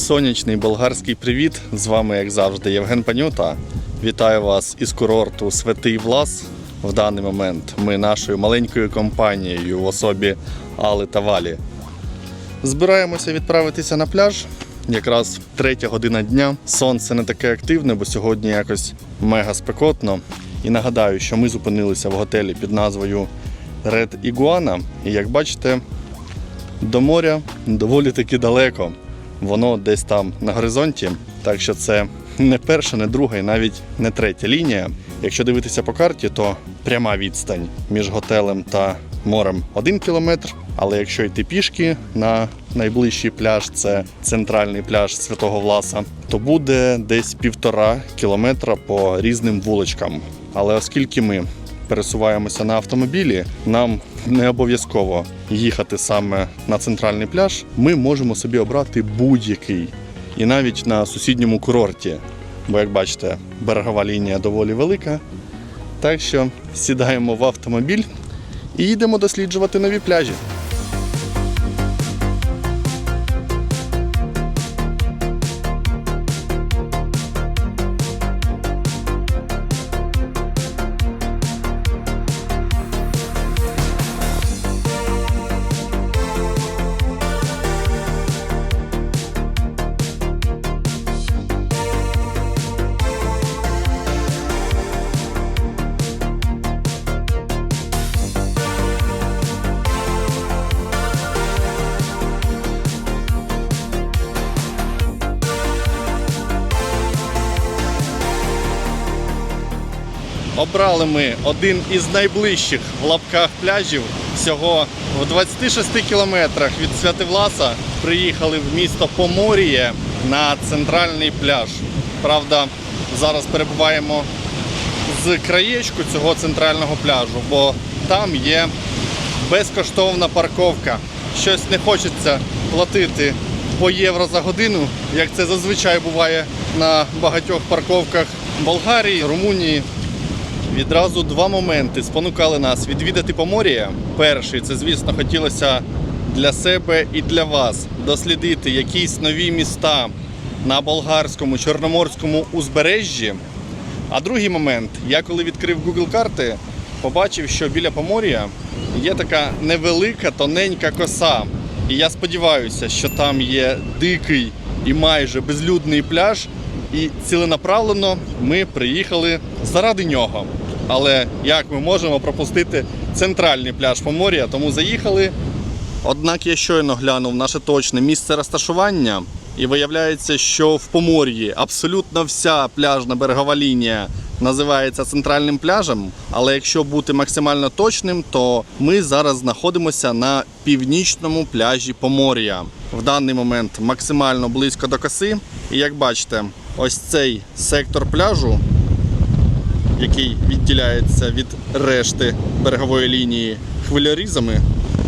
сонячний болгарський привіт! З вами, як завжди, Євген Панюта. Вітаю вас із курорту Святий Влас. В даний момент ми нашою маленькою компанією в особі Али та Валі збираємося відправитися на пляж. Якраз третя година дня. Сонце не таке активне, бо сьогодні якось мега спекотно. І нагадаю, що ми зупинилися в готелі під назвою Red Iguana. І як бачите, до моря доволі таки далеко. Воно десь там на горизонті. Так що це не перша, не друга і навіть не третя лінія. Якщо дивитися по карті, то пряма відстань між готелем та морем один кілометр. Але якщо йти пішки на найближчий пляж, це центральний пляж Святого Власа, то буде десь півтора кілометра по різним вуличкам. Але оскільки ми пересуваємося на автомобілі, нам не обов'язково їхати саме на центральний пляж. Ми можемо собі обрати будь-який. І навіть на сусідньому курорті. Бо, як бачите, берегова лінія доволі велика. Так що сідаємо в автомобіль і йдемо досліджувати нові пляжі. Обрали ми один із найближчих в лапках пляжів. Всього в 26 кілометрах від Святивласа приїхали в місто Поморіє на центральний пляж. Правда, зараз перебуваємо з краєчку цього центрального пляжу, бо там є безкоштовна парковка. Щось не хочеться платити по євро за годину, як це зазвичай буває на багатьох парковках Болгарії, Румунії. Відразу два моменти спонукали нас відвідати Помор'я. Перший це, звісно, хотілося для себе і для вас дослідити якісь нові міста на болгарському чорноморському узбережжі. А другий момент, я коли відкрив Google карти, побачив, що біля Помор'я є така невелика тоненька коса. І я сподіваюся, що там є дикий і майже безлюдний пляж. І ціленаправленно ми приїхали заради нього. Але як ми можемо пропустити центральний пляж Помор'я, тому заїхали. Однак я щойно глянув наше точне місце розташування, і виявляється, що в Помор'ї абсолютно вся пляжна берегова лінія називається центральним пляжем. Але якщо бути максимально точним, то ми зараз знаходимося на північному пляжі Помор'я. В даний момент максимально близько до коси. І як бачите, ось цей сектор пляжу який відділяється від решти берегової лінії хвильорізами,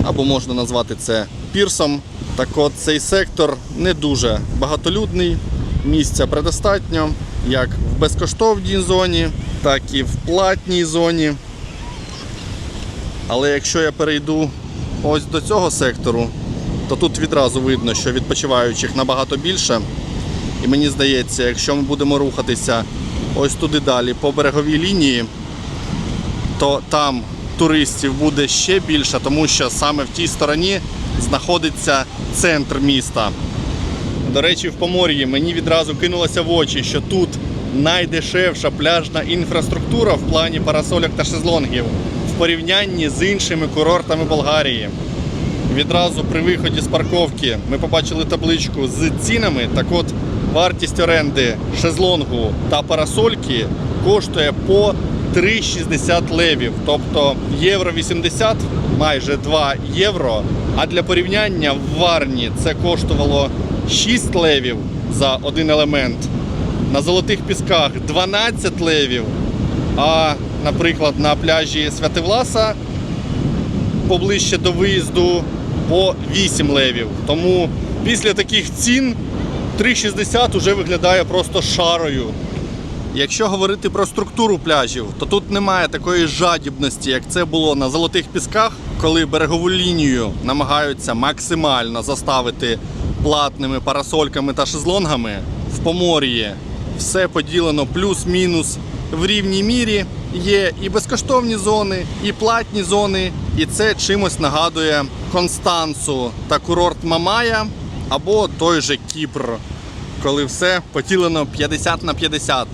або можна назвати це пірсом. Так от цей сектор не дуже багатолюдний, місця предостатньо, як в безкоштовній зоні, так і в платній зоні. Але якщо я перейду ось до цього сектору, то тут відразу видно, що відпочиваючих набагато більше. І мені здається, якщо ми будемо рухатися ось туди далі по береговій лінії, то там туристів буде ще більше, тому що саме в тій стороні знаходиться центр міста. До речі, в Помор'ї мені відразу кинулося в очі, що тут найдешевша пляжна інфраструктура в плані парасольок та шезлонгів в порівнянні з іншими курортами Болгарії. Відразу при виході з парковки ми побачили табличку з цінами. Так от вартість оренди шезлонгу та парасольки коштує по 3,60 левів, тобто євро 80, майже 2 євро. А для порівняння в Варні це коштувало 6 левів за один елемент. На золотих пісках 12 левів. А, наприклад, на пляжі Святивласа поближче до виїзду по 8 левів. Тому після таких цін 3,60 вже виглядає просто шарою. Якщо говорити про структуру пляжів, то тут немає такої жадібності, як це було на золотих пісках, коли берегову лінію намагаються максимально заставити платними парасольками та шезлонгами в Помор'ї все поділено плюс-мінус в рівній мірі. Є і безкоштовні зони, і платні зони, і це чимось нагадує Констанцу та курорт Мамая або той же Кіпр, коли все поділено 50 на 50.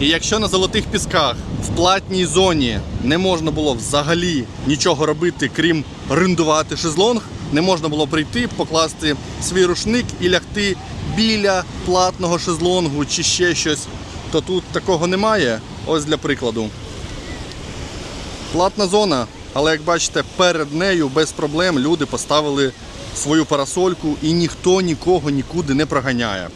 І якщо на золотих пісках в платній зоні не можна було взагалі нічого робити, крім рендувати шезлонг, не можна було прийти, покласти свій рушник і лягти біля платного шезлонгу чи ще щось, то тут такого немає. Ось для прикладу. Платна зона, але як бачите, перед нею без проблем люди поставили свою парасольку і ніхто нікого нікуди не проганяє.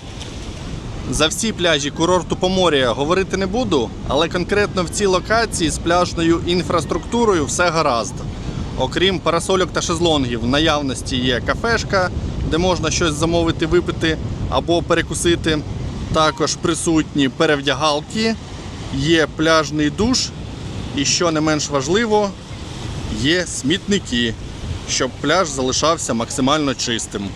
За всі пляжі курорту Поморія говорити не буду, але конкретно в цій локації з пляжною інфраструктурою все гаразд. Окрім парасольок та шезлонгів, в наявності є кафешка, де можна щось замовити, випити або перекусити. Також присутні перевдягалки, є пляжний душ, і що не менш важливо, є смітники, щоб пляж залишався максимально чистим.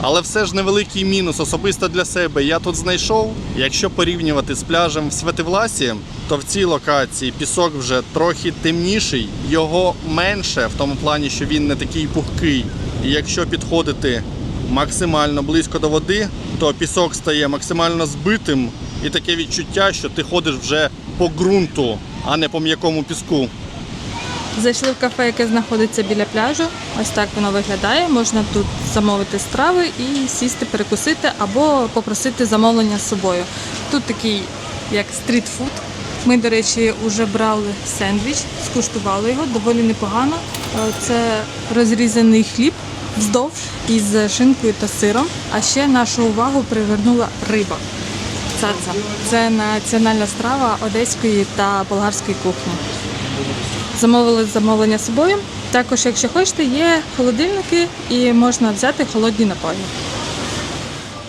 Але все ж невеликий мінус особисто для себе я тут знайшов. Якщо порівнювати з пляжем в Светивласі, то в цій локації пісок вже трохи темніший, його менше в тому плані, що він не такий пухкий. І якщо підходити максимально близько до води, то пісок стає максимально збитим, і таке відчуття, що ти ходиш вже по ґрунту, а не по м'якому піску. Зайшли в кафе, яке знаходиться біля пляжу. Ось так воно виглядає. Можна тут замовити страви і сісти, перекусити або попросити замовлення з собою. Тут такий як стрітфуд. Ми, до речі, вже брали сендвіч, скуштували його доволі непогано. Е, Це розрізаний хліб вздовж із шинкою та сиром. А ще нашу увагу привернула риба. Цаца. Це національна страва одеської та болгарської кухні. Замовили замовлення собою. Також, якщо хочете, є холодильники і можна взяти холодні напої.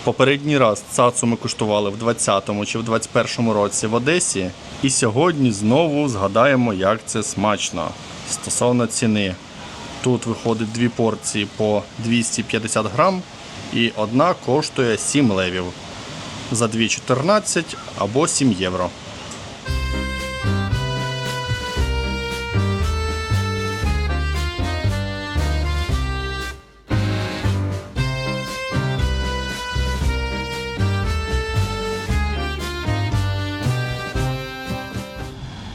Попередній раз цацу ми куштували в 20-му чи в 21-му році в Одесі. І сьогодні знову згадаємо, як це смачно. Стосовно ціни. Тут виходить дві порції по 250 грам, і одна коштує 7 левів. За 2,14 або 7 євро.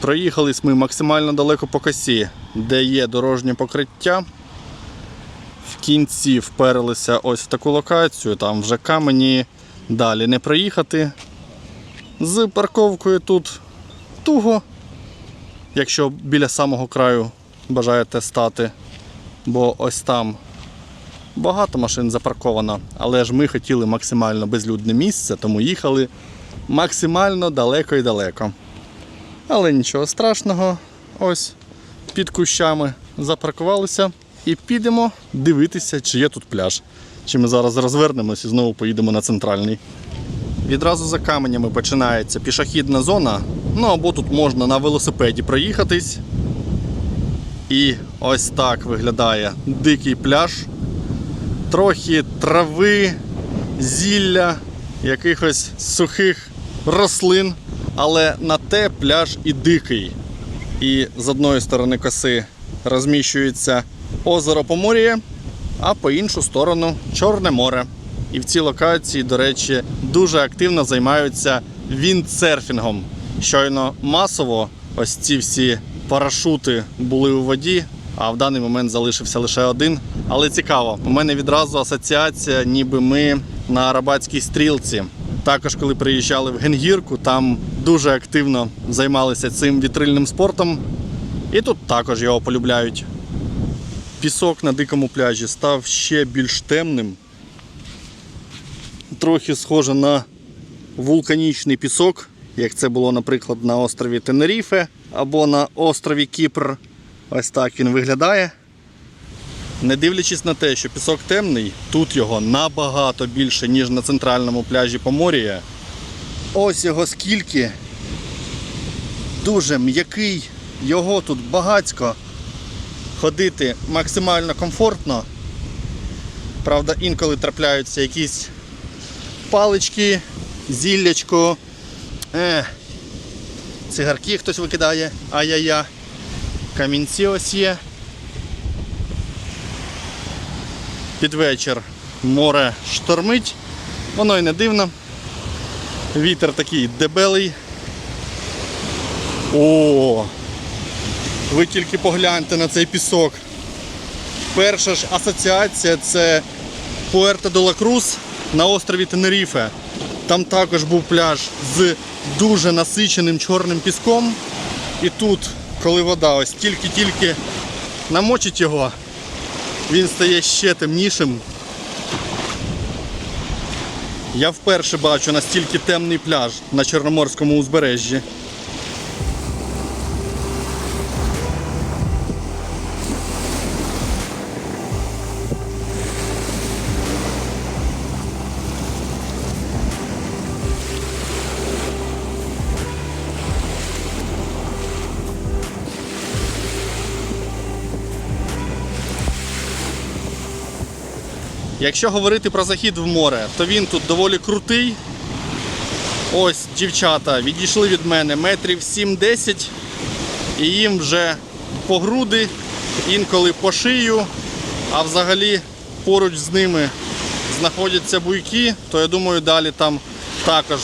Проїхались ми максимально далеко по косі, де є дорожнє покриття. В кінці вперлися ось в таку локацію, там вже камені далі не проїхати. З парковкою тут туго, якщо біля самого краю бажаєте стати, бо ось там багато машин запарковано, але ж ми хотіли максимально безлюдне місце, тому їхали максимально далеко і далеко. Але нічого страшного. Ось під кущами запаркувалися і підемо дивитися, чи є тут пляж. Чи ми зараз розвернемось і знову поїдемо на центральний. Відразу за каменями починається пішохідна зона. Ну або тут можна на велосипеді проїхатись. І ось так виглядає дикий пляж. Трохи трави, зілля, якихось сухих рослин, але на те пляж і дикий. І з одної сторони коси розміщується озеро Помор'я, а по іншу сторону Чорне море. І в цій локації, до речі, дуже активно займаються віндсерфінгом. Щойно масово ось ці всі парашути були у воді, а в даний момент залишився лише один. Але цікаво, у мене відразу асоціація, ніби ми на Арабатській стрілці. Також, коли приїжджали в Генгірку, там дуже активно займалися цим вітрильним спортом. І тут також його полюбляють. Пісок на дикому пляжі став ще більш темним. Трохи схоже на вулканічний пісок, як це було, наприклад, на острові Тенеріфе або на острові Кіпр. Ось так він виглядає. Не дивлячись на те, що пісок темний, тут його набагато більше, ніж на центральному пляжі Поморія. Ось його скільки. Дуже м'який, його тут багацько. Ходити максимально комфортно. Правда, інколи трапляються якісь палички, зіллячко. Е, цигарки хтось викидає, ай-яй-я. Камінці ось є. Під вечір море штормить. Воно і не дивно. Вітер такий дебелий. О! Ви тільки погляньте на цей пісок. Перша ж асоціація це Пуерто де ла Крус на острові Тенеріфе. Там також був пляж з дуже насиченим чорним піском. І тут, коли вода ось тільки-тільки намочить його, він стає ще темнішим. Я вперше бачу настільки темний пляж на Чорноморському узбережжі. Якщо говорити про захід в море, то він тут доволі крутий. Ось дівчата відійшли від мене метрів 7-10 і їм вже по груди, інколи по шию, а взагалі поруч з ними знаходяться буйки, то я думаю, далі там також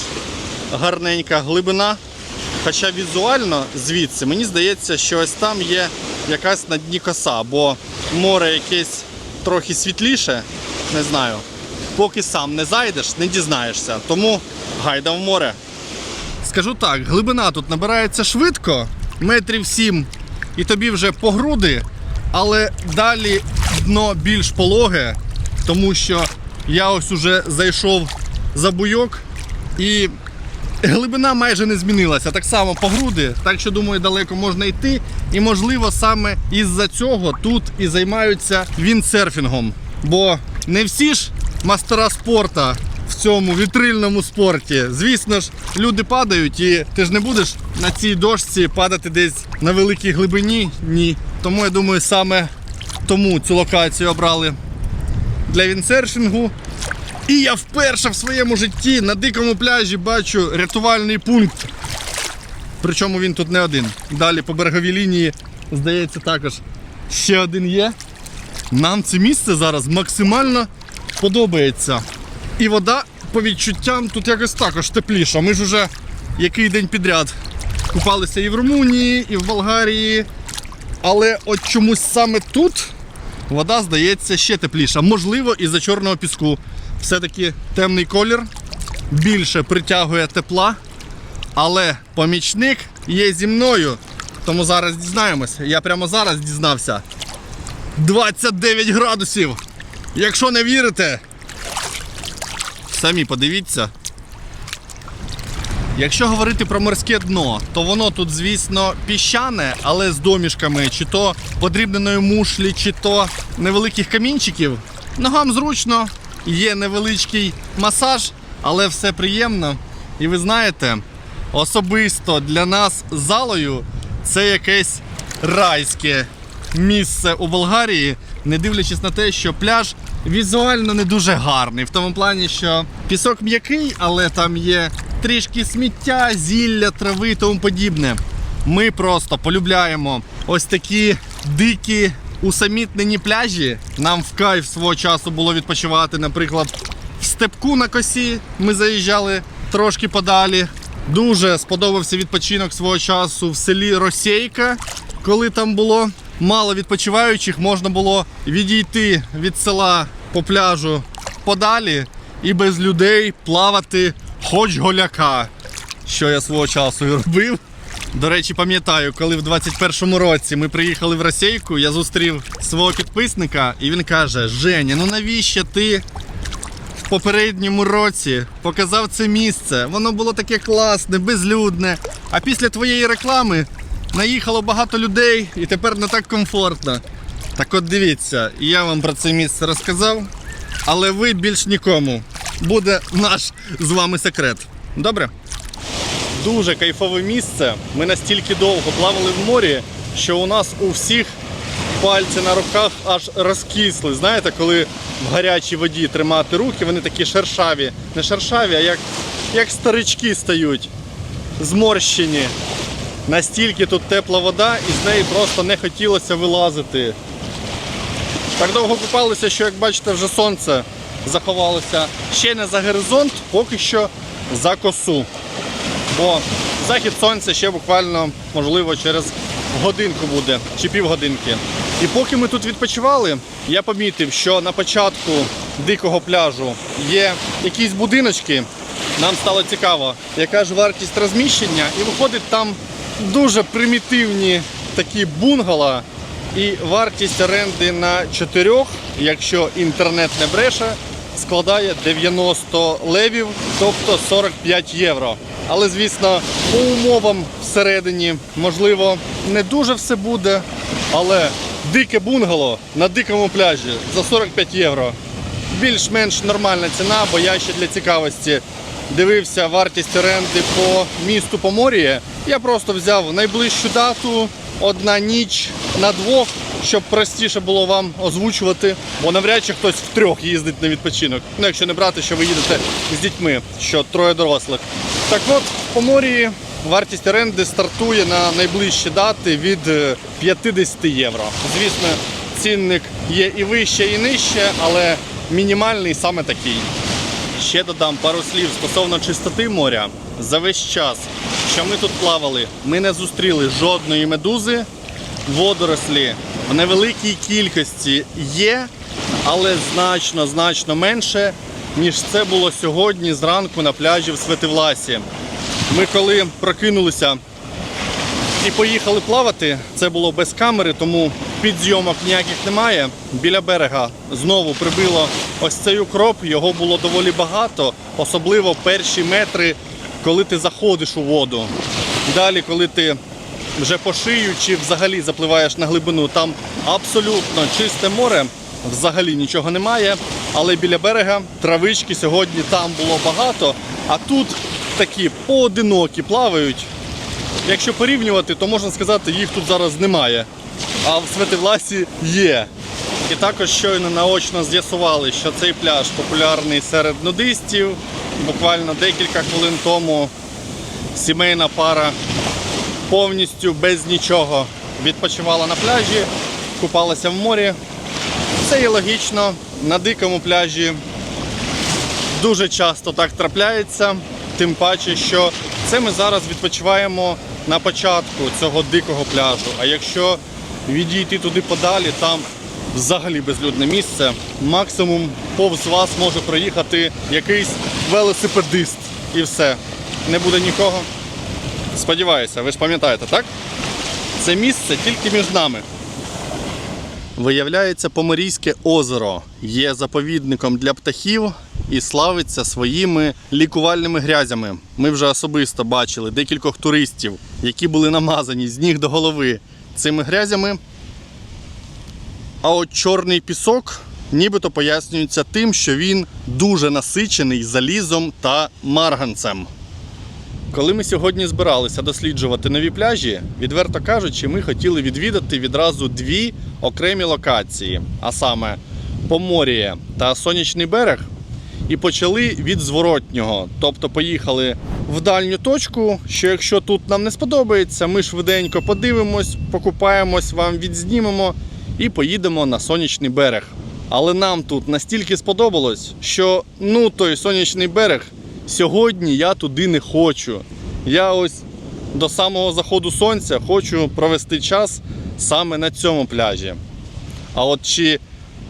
гарненька глибина. Хоча візуально звідси мені здається, що ось там є якась на дні коса, бо море якесь трохи світліше, не знаю. Поки сам не зайдеш, не дізнаєшся. Тому гайда в море. Скажу так, глибина тут набирається швидко, метрів сім, і тобі вже по груди, але далі дно більш пологе, тому що я ось уже зайшов за буйок і глибина майже не змінилася. Так само по груди, так що думаю, далеко можна йти. І можливо саме із-за цього тут і займаються віндсерфінгом. Бо не всі ж мастера спорта в цьому вітрильному спорті. Звісно ж, люди падають, і ти ж не будеш на цій дошці падати десь на великій глибині. Ні. Тому я думаю, саме тому цю локацію обрали для віндсерфінгу. І я вперше в своєму житті на дикому пляжі бачу рятувальний пункт. Причому він тут не один. Далі по береговій лінії, здається, також ще один є. Нам це місце зараз максимально подобається. І вода, по відчуттям, тут якось також тепліша. Ми ж уже який день підряд купалися і в Румунії, і в Болгарії. Але от чомусь саме тут вода здається ще тепліша. Можливо, із-за чорного піску. Все-таки темний колір більше притягує тепла. Але помічник є зі мною. Тому зараз дізнаємося. Я прямо зараз дізнався. 29 градусів. Якщо не вірите, самі подивіться. Якщо говорити про морське дно, то воно тут, звісно, піщане, але з домішками, чи то подрібненої мушлі, чи то невеликих камінчиків. Ногам зручно, є невеличкий масаж, але все приємно. І ви знаєте, особисто для нас залою це якесь райське місце у Болгарії, не дивлячись на те, що пляж візуально не дуже гарний. В тому плані, що пісок м'який, але там є трішки сміття, зілля, трави і тому подібне. Ми просто полюбляємо ось такі дикі усамітнені пляжі. Нам в кайф свого часу було відпочивати, наприклад, в степку на косі. Ми заїжджали трошки подалі. Дуже сподобався відпочинок свого часу в селі Росейка, коли там було мало відпочиваючих, можна було відійти від села по пляжу подалі і без людей плавати хоч голяка, що я свого часу і робив. До речі, пам'ятаю, коли в 21-му році ми приїхали в Російку, я зустрів свого підписника, і він каже: Женя, ну навіщо ти в попередньому році показав це місце? Воно було таке класне, безлюдне. А після твоєї реклами наїхало багато людей і тепер не так комфортно. Так от дивіться, я вам про це місце розказав, але ви більш нікому. Буде наш з вами секрет. Добре? Дуже кайфове місце. Ми настільки довго плавали в морі, що у нас у всіх пальці на руках аж розкисли. Знаєте, коли в гарячій воді тримати руки, вони такі шершаві. Не шершаві, а як, як старички стають, зморщені. Настільки тут тепла вода, і з неї просто не хотілося вилазити. Так довго купалися, що, як бачите, вже сонце заховалося ще не за горизонт, поки що за косу. Бо захід сонця ще буквально, можливо, через годинку буде чи півгодинки. І поки ми тут відпочивали, я помітив, що на початку дикого пляжу є якісь будиночки. Нам стало цікаво, яка ж вартість розміщення, і виходить там дуже примітивні такі бунгала. І вартість оренди на чотирьох, якщо інтернет не бреше, складає 90 левів, тобто 45 євро. Але звісно, по умовам всередині, можливо, не дуже все буде, але дике бунгало на дикому пляжі за 45 євро. Більш-менш нормальна ціна, бо я ще для цікавості дивився вартість оренди по місту Помор'я. Я просто взяв найближчу дату, одна ніч на двох, щоб простіше було вам озвучувати, бо навряд чи хтось втрьох їздить на відпочинок. Ну, якщо не брати, що ви їдете з дітьми, що троє дорослих. Так от, в Помор'ї вартість оренди стартує на найближчі дати від е, 50 євро. Звісно, цінник є і вище, і нижче, але мінімальний саме такий. Ще додам пару слів стосовно чистоти моря. За весь час, що ми тут плавали, ми не зустріли жодної медузи. Водорослі в невеликій кількості є, але значно, значно менше, ніж це було сьогодні зранку на пляжі в Светивласі. Ми коли прокинулися і поїхали плавати. Це було без камери, тому підзйомок ніяких немає. Біля берега знову прибило ось цей укроп. Його було доволі багато, особливо перші метри, коли ти заходиш у воду. Далі, коли ти вже по шию чи взагалі запливаєш на глибину, там абсолютно чисте море, взагалі нічого немає. Але біля берега травички сьогодні там було багато, а тут такі поодинокі плавають. Якщо порівнювати, то можна сказати, їх тут зараз немає. А в Светивласі є. І також щойно наочно з'ясували, що цей пляж популярний серед нудистів. Буквально декілька хвилин тому сімейна пара повністю без нічого відпочивала на пляжі, купалася в морі. Це є логічно. На дикому пляжі дуже часто так трапляється, тим паче, що це ми зараз відпочиваємо на початку цього дикого пляжу. А якщо відійти туди подалі, там взагалі безлюдне місце. Максимум повз вас може проїхати якийсь велосипедист і все. Не буде нікого. Сподіваюся, ви ж пам'ятаєте, так? Це місце тільки між нами. Виявляється, Поморійське озеро є заповідником для птахів і славиться своїми лікувальними грязями. Ми вже особисто бачили декількох туристів, які були намазані з ніг до голови цими грязями. А от чорний пісок нібито пояснюється тим, що він дуже насичений залізом та марганцем. Коли ми сьогодні збиралися досліджувати нові пляжі, відверто кажучи, ми хотіли відвідати відразу дві окремі локації, а саме Помор'я та Сонячний берег. І почали від зворотнього. Тобто поїхали в дальню точку, що якщо тут нам не сподобається, ми швиденько подивимось, покупаємось, вам відзнімемо і поїдемо на сонячний берег. Але нам тут настільки сподобалось, що ну той сонячний берег сьогодні я туди не хочу. Я ось до самого заходу сонця хочу провести час саме на цьому пляжі. А от чи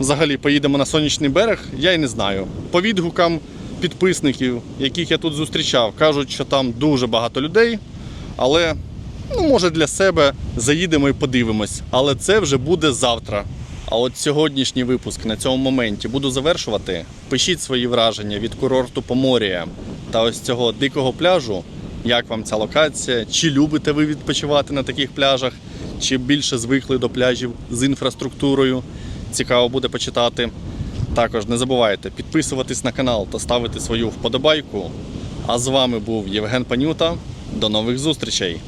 взагалі поїдемо на сонячний берег, я й не знаю. По відгукам підписників, яких я тут зустрічав, кажуть, що там дуже багато людей, але ну, може для себе заїдемо і подивимось. Але це вже буде завтра. А от сьогоднішній випуск на цьому моменті буду завершувати. Пишіть свої враження від курорту Поморія та ось цього дикого пляжу. Як вам ця локація? Чи любите ви відпочивати на таких пляжах? Чи більше звикли до пляжів з інфраструктурою? Цікаво буде почитати. Також не забувайте підписуватись на канал та ставити свою вподобайку. А з вами був Євген Панюта. До нових зустрічей!